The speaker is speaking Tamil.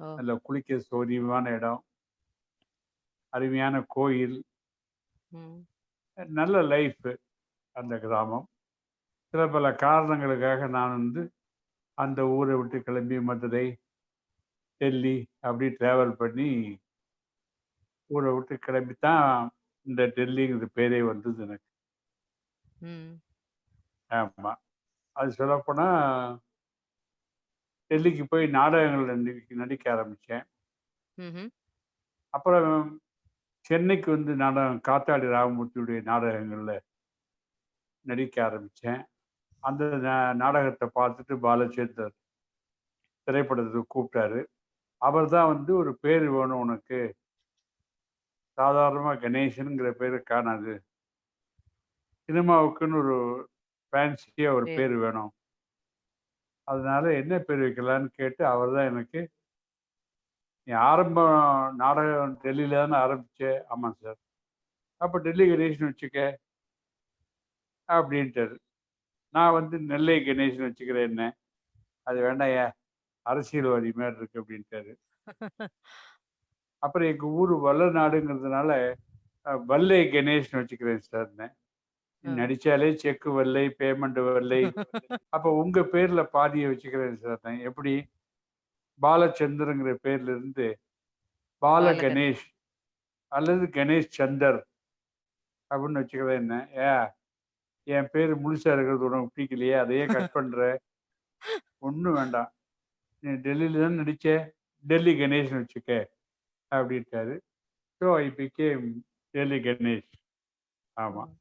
நல்ல குளிக்க சௌரியமான இடம். அருமையான கோயில். நல்ல லைஃபு அந்த கிராமம். சில பல காரணங்களுக்காக நான் வந்து அந்த ஊர விட்டு கிளம்பி மதுரை, டெல்லி அப்படி டிராவல் பண்ணி ஊர விட்டு கிளம்பி தான் இந்த டெல்லிங்கிற பேரே வந்தது எனக்கு. ம். ஆமா. அது சொல்லப்போனா டெல்லிக்கு போய் நாடகங்கள்ல நடிக்க. ம்ஹ்ம். அப்புறம் சென்னைக்கு வந்து நாடகம் காத்தாடி ராமமூர்த்தியுடைய நாடகங்கள்ல நடிக்க ஆரம்பிச்சேன். அந்த நாடகத்த பார்த்துட்டு பாலச்சந்தர் திரைப்படத்துக்கு கூப்பிட்டாரு. அவர் தான் வந்து "ஒரு பேரு வேணும் உனக்கு. சாதாரணமா கணேசன்ங்கிற பேரு காணாது. சினிமாவுக்குன்னு ஒரு ஃபேன்சியா ஒரு. பேரு வேணும்." அதனால என்ன பேர் வைக்கலான்னு கேட்டு அவர் தான் எனக்கு "நீ ஆரம்பம் நாடகம் டெல்லியில தானே ஆரம்பித்தேன் "ஆமாம் சார்." அப்போ டெல்லி கணேஷன் வச்சுக்க." அப்படின்ட்டாரு. நான் வந்து நெல்லை கணேஷன் வச்சுக்கிறேன் என்ன "அது வேண்டாம்யா. அரசியல்வாதி மாதிரி இருக்கு." அப்படின்ட்டாரு. அப்புறம் எங்கள் ஊர் வல்ல நாடுங்கிறதுனால வல்லை கணேஷன் வச்சுக்கிறேன் சார்ன்னேன். "நீ ஆ. நடிச்சாலே செக் வல்லை, பேமெண்ட் வல்லை. அப்ப உங்க பேர்ல பாதிய வச்சுக்கிறேன் சார்ன்னேன்." "எப்படி?" "பாலச்சந்தர்ங்கிற பேர்ல இருந்து பால. கணேஷ் அல்லது கணேஷ் சந்தர் அப்படின்னு வச்சுக்கிறேன்னேன்." "ஏன் என் பேரு முழுசா இருக்கிறது உனக்கு பிடிக்கலையா? அத ஏன் கட் பண்ற?" "ஒண்ணும் வேண்டாம். நீ டெல்லியில தானே நடிச்ச. டெல்லி கணேஷ்ன்னு வச்சுக்க." அப்படின்ட்டாரு. So I became Delhi Ganesh. ஆமா. ம்.